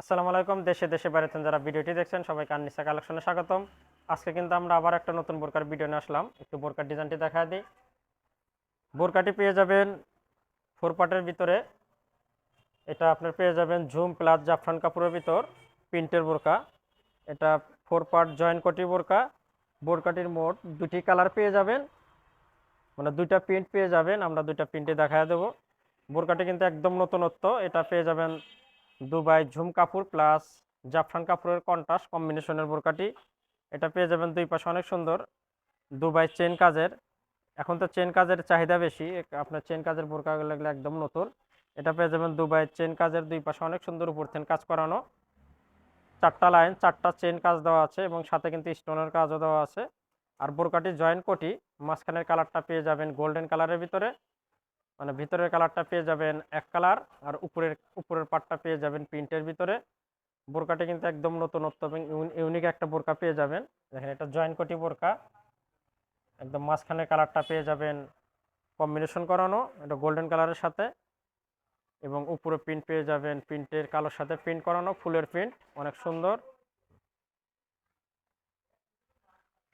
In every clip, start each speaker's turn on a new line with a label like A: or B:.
A: আসসালামু আলাইকুম, দেশে দেশে বাড়িতে যারা ভিডিওটি দেখছেন, সবাইকে আননিসা কালেকশনে স্বাগতম। আজকে কিন্তু আমরা আবার একটা নতুন বোরকার ভিডিও নিয়ে আসলাম। একটু বোরকার ডিজাইনটি দেখা দিই। বোরকাটি পেয়ে যাবেন ফোর পার্টের ভিতরে। এটা আপনার পেয়ে যাবেন ঝুম প্লাস জাফরান কাপড়ের ভিতর প্রিন্টের বোরকা। এটা ফোর পার্ট জয়েন্ট কোটি বোরকা। বোরকাটির মোট দুটি কালার পেয়ে যাবেন। মানে দুইটা প্রিন্ট পেয়ে যাবেন। আমরা দুইটা প্রিন্টে দেখা দেবো। বোরকাটি কিন্তু একদম নতুনত্ব। এটা পেয়ে যাবেন দুবাই ঝুম কাপড় প্লাস জাফরান কাপড়ের কন্ট্রাস্ট কম্বিনেশনের বোরকাটি। এটা পেয়ে যাবেন দুই পাশে অনেক সুন্দর। দুবাই চেন কাজের। এখন তো চেন কাজের চাহিদা বেশি। আপনার চেন কাজের বোরকা লাগলে একদম নতুন। এটা পেয়ে যাবেন দুবাই চেন কাজের দুই পাশে অনেক সুন্দর উপর থেকে কাজ করানো। চারটা লাইন, চারটা চেন কাজ দেওয়া আছে এবং সাথে কিন্তু স্টোনের কাজও দেওয়া আছে। আর বোরকাটি জয়েন্ট কোটি। মাঝখানের কালারটা পেয়ে যাবেন গোল্ডেন কালারের ভিতরে। মানে ভিতরের কালারটা পেয়ে যাবেন এক কালার আর উপরের উপরের পার্টটা পেয়ে যাবেন প্রিন্টের ভিতরে। বোরকাটি কিন্তু একদম নতুনত্ব এবং ইউনিক একটা বোরকা পেয়ে যাবেন। দেখেন এটা জয়েন্ট কোটি বোরকা। একদম মাঝখানের কালারটা পেয়ে যাবেন কম্বিনেশন করানো, এটা গোল্ডেন কালারের সাথে। এবং উপরে প্রিন্ট পেয়ে যাবেন প্রিন্টের কালোর সাথে প্রিন্ট করানো, ফুলের প্রিন্ট, অনেক সুন্দর।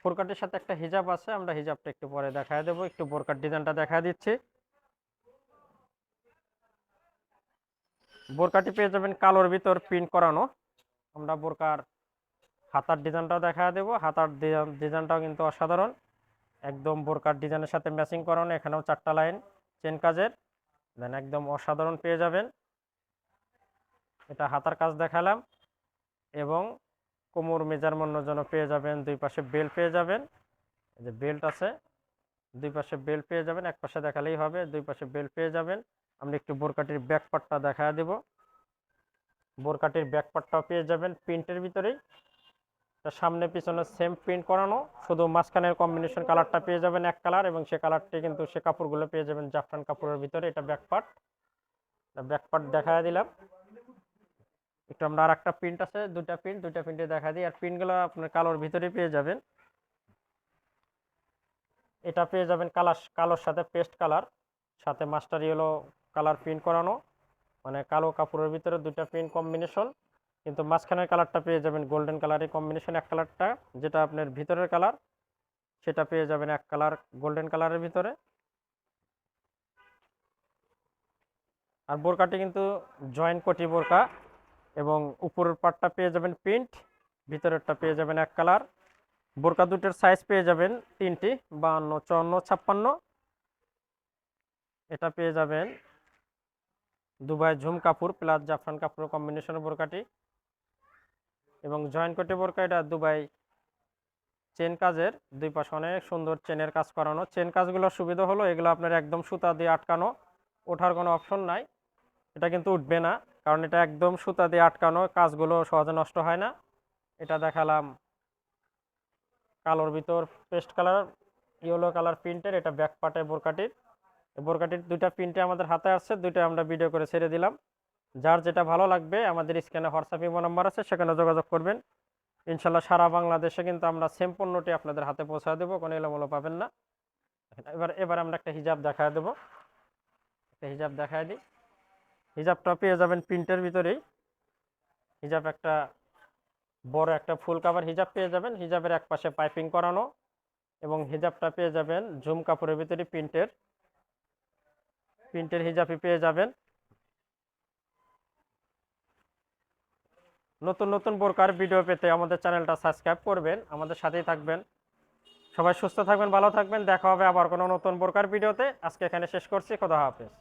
A: বোরকাটির সাথে একটা হিজাব আছে, আমরা হিজাবটা একটু পরে দেখায় দেবো। একটু বোরকার ডিজাইনটা দেখা দিচ্ছি। বোরকাটি পেয়ে যাবেন কালোর ভিতর প্রিন্ট করানো। আমরা বোরকার হাতার ডিজাইনটাও দেখা দেবো। হাতার ডিজাইন, ডিজাইনটাও কিন্তু অসাধারণ। একদম বোরকার ডিজাইনের সাথে ম্যাচিং করানো। এখানেও চারটা লাইন চেন কাজের। দেন একদম অসাধারণ পেয়ে যাবেন। এটা হাতার কাজ দেখালাম। এবং কোমর মেজারমেন্টের জন্য পেয়ে যাবেন। দুই পাশে বেল্ট পেয়ে যাবেন। যে বেল্ট আছে, দুই পাশে বেল্ট পেয়ে যাবেন। এক পাশে দেখালেই হবে, দুই পাশে বেল্ট পেয়ে যাবেন। আমরা একটু বোরকাটির ব্যাক পার্টটা দেখা দেব। বোরকাটির ব্যাক পার্টটাও পেয়ে যাবেন প্রিন্টের ভিতরেই। তার সামনে পিছনে সেম প্রিন্ট করানো, শুধু মাঝখানের কম্বিনেশন কালারটা পেয়ে যাবেন এক কালার এবং সে কালারটি কিন্তু সে কাপড়গুলো পেয়ে যাবেন জাফরান কাপড়ের ভিতরে, এটা ব্যাক পার্ট ব্যাক দেখা দিলাম। একটু আমরা আর একটা প্রিন্ট আছে দুটা প্রিন্ট দুটা প্রিন্টে দেখা দিই। আর প্রিন্টগুলো আপনার কালোর ভিতরে পেয়ে যাবেন। এটা পেয়ে যাবেন কালার কালোর সাথে পেস্ট কালার সাথে মাস্টার ইয়েলো কালার প্রিন্ট করানো মানে কালো কাপড়ের ভিতরে দুইটা প্রিন্ট কম্বিনেশন কিন্তু মাঝখানের কালারটা পেয়ে যাবেন গোল্ডেন কালারের কম্বিনেশন এক কালারটা, যেটা আপনার ভিতরের কালার, সেটা পেয়ে যাবেন এক কালার গোল্ডেন কালারের ভিতরে। আর বোরকাটি কিন্তু জয়েন্ট কোটি বোরকা এবং উপরের পার্টটা পেয়ে যাবেন প্রিন্ট ভিতরেরটা পেয়ে যাবেন এক কালার। বোরকা দুটোর সাইজ পেয়ে যাবেন তিনটি, বাহান্ন, চুয়ান্ন, ছাপ্পান্ন। এটা পেয়ে যাবেন দুবাই ঝুম কাপড় প্লাস জাফরান কাপড়ের কম্বিনেশনের বোরকাটি। এবং জয়েন্ট কোটি বোরকা, এটা দুবাই চেন কাজের। দুই পাশে অনেক সুন্দর চেনের কাজ করানো। চেন কাজগুলোর সুবিধা হলো, এগুলো আপনার একদম সুতা দিয়ে আটকানো, ওঠার কোনো অপশন নাই। এটা কিন্তু উঠবে না, কারণ এটা একদম সুতা দিয়ে আটকানো, কাজগুলো সহজে নষ্ট হয় না। এটা দেখালাম কালোর ভিতর পেস্ট কালার ইয়েলো কালার প্রিন্টের এটা ব্যাক পার্টে বোরকাটির। বোরকাটির দুইটা প্রিন্টে আমাদের হাতে আসছে, দুইটা আমরা ভিডিও করে ছেড়ে দিলাম। যার যেটা ভালো লাগবে, আমাদের স্ক্যানে হোয়াটসঅ্যাপ ইমো নাম্বার আছে, সেখানে যোগাযোগ করবেন। ইনশাল্লাহ সারা বাংলাদেশে কিন্তু আমরা সেম পণ্যটি আপনাদের হাতে পৌঁছা দেবো, কোনো এলোমেলো পাবেন না। এবার এবার আমরা একটা হিজাব দেখা দেবো। একটা হিজাব দেখায় দিই। হিজাবটা পেয়ে যাবেন প্রিন্টের ভিতরেই। হিজাব একটা বড় একটা ফুল কাভার হিজাব পেয়ে যাবেন। হিজাবের এক পাশে পাইপিং করানো এবং হিজাবটা পেয়ে যাবেন ঝুম কাপড়ের ভিতরে প্রিন্টের। প্রিন্টের হিজাবি পেয়ে যাবেন। নতুন নতুন বোরকার ভিডিও পেতে আমাদের চ্যানেলটা সাবস্ক্রাইব করবেন। আমাদের সাথেই থাকবেন। সবাই সুস্থ থাকবেন, ভালো থাকবেন। দেখা হবে আবার কোনো নতুন বোরকার ভিডিওতে। আজকে এখানে শেষ করছি। খোদা হাফেজ।